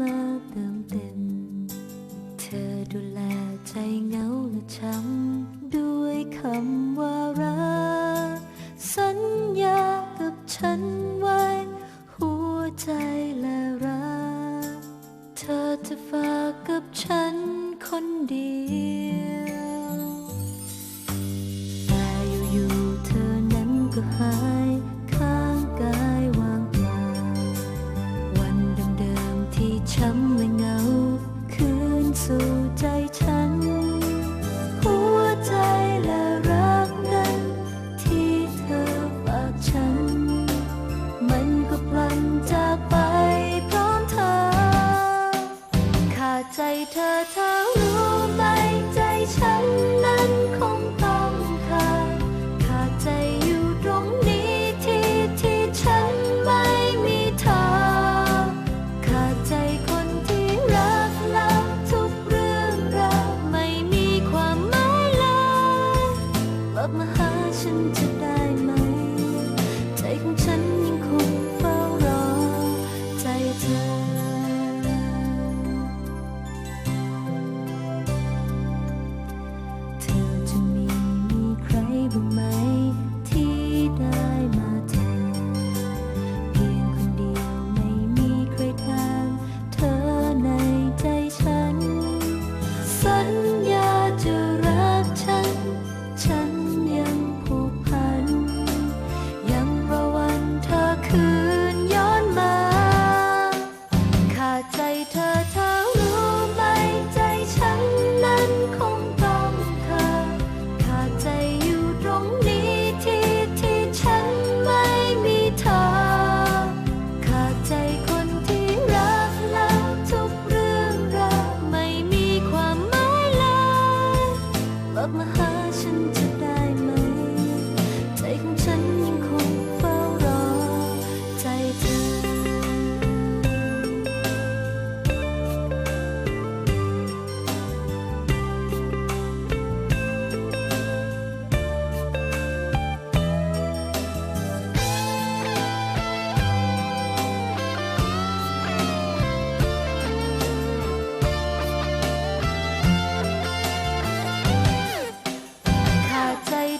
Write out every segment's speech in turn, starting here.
มาเติมเต็ม เธอดูแลใจเหงาและช้ำด้วยคำว่ารัก สัญญากับฉันไว้ หัวใจและรัก เธอจะฝากกับฉันคนเดียวแต่อยู่ๆเธอนั้นก็หาย ใจเธอเธอ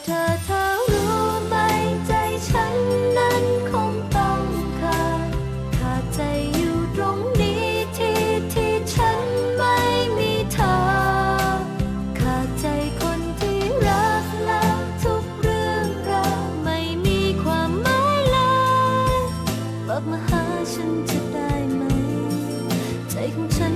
เธอเธอรู้ไหมใจฉันนั้นคงต้องขาดขาดใจอยู่ตรงนี้ที่ที่ฉันไม่มีเธอ ขาดใจคนที่รักแล้วทุกเรื่องราวไม่มีความหมายเลยมาหาฉันจะได้ไหม ใจของฉัน